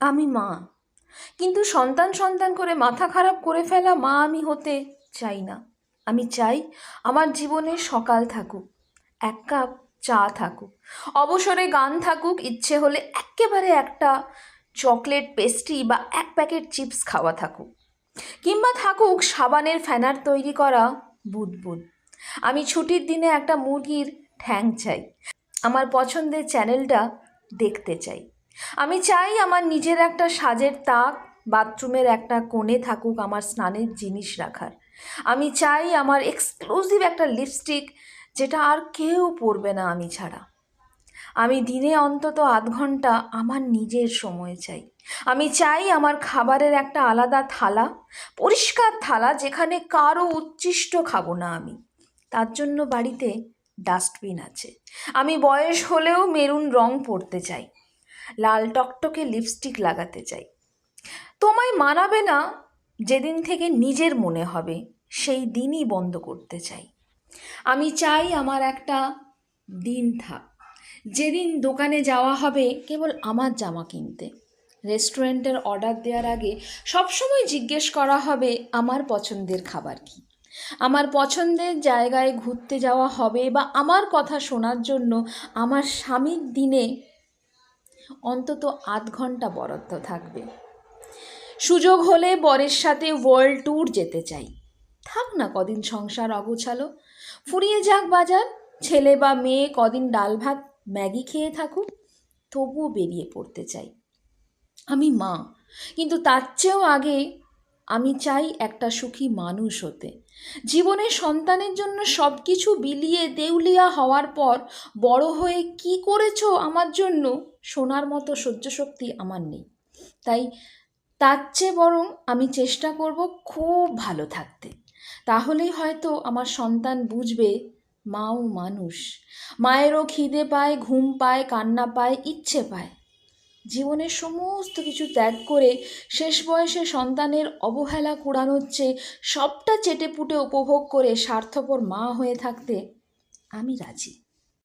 আমি মা। কিন্তু সন্তান সন্তান করে মাথা খারাপ করে ফেলা মা আমি হতে চাই না। আমি চাই আমার জীবনে সকাল থাকুক, এক কাপ চা থাকুক, অবসরে গান থাকুক, ইচ্ছে হলে একেবারে একটা চকলেট পেস্ট্রি বা এক প্যাকেট চিপস খাওয়া থাকুক, কিংবা থাকুক সাবানের ফ্যানার তৈরি করা বুদবুদ। আমি ছুটির দিনে একটা মুরগির ঠ্যাং চাই, আমার পছন্দের চ্যানেলটা দেখতে চাই। আমি চাই আমার নিজের একটা সাজের তাক, বাথরুমের একটা কোণে থাকুক আমার স্নানের জিনিস রাখার। আমি চাই আমার এক্সক্লুসিভ একটা লিপস্টিক যেটা আর কেউ পরবে না আমি ছাড়া। আমি দিনে অন্তত আধ ঘণ্টা আমার নিজের সময় চাই। আমি চাই আমার খাবারের একটা আলাদা থালা, পরিষ্কার থালা, যেখানে কারও উচ্ছিষ্ট খাব না আমি। তার জন্য বাড়িতে ডাস্টবিন আছে। আমি বয়স হলেও মেরুন রং পরতে চাই। লাল টকটকে লিপস্টিক লাগাতে চাই। তোমায় মানাবে না যেদিন থেকে নিজের মনে হবে, সেই দিনই বন্ধ করতে চাই। আমি চাই আমার একটা দিন থাক। যেদিন দোকানে যাওয়া হবে, কেবল আমার জামা কিনতে। রেস্টুরেন্টের অর্ডার দেওয়ার আগে সবসময় জিজ্ঞেস করা হবে, আমার পছন্দের খাবার কি? আমার পছন্দের জায়গায় ঘুরতে যাওয়া হবে বা আমার কথা শোনার জন্য আমার স্বামীর দিনে অন্তত আধ ঘণ্টা বরাদ্দ থাকবে। সুযোগ হলে বরের সাথে ওয়ার্ল্ড ট্যুর যেতে চাই। থাক না কদিন সংসার অগোছালো। ফুরিয়ে যাক বাজার, ছেলে বা মেয়ে কদিন ডাল ভাত, ম্যাগি খেয়ে থাকুক, তবুও বেরিয়ে পড়তে চাই। আমি মা, কিন্তু তার চেয়েও আগে আমি চাই একটা সুখী মানুষ হতে। জীবনে সন্তানের জন্য সব কিছু বিলিয়ে দেউলিয়া হওয়ার পর বড় হয়ে কি করেছ আমার জন্য শোনার মতো সহ্য শক্তি আমার নেই। তাই তার চেয়ে বরং আমি চেষ্টা করব খুব ভালো থাকতে। তাহলেই হয়তো আমার সন্তান বুঝবে, মাও মানুষ। মায়েরও খিদে পায়, ঘুম পায়, কান্না পায়, ইচ্ছে পায়। জীবনের সমস্ত কিছু ত্যাগ করে শেষ বয়সে সন্তানের অবহেলা কুড়ানোর চেয়ে সবটা চেটেপুটে উপভোগ করে স্বার্থপর মা হয়ে থাকতে আমি রাজি।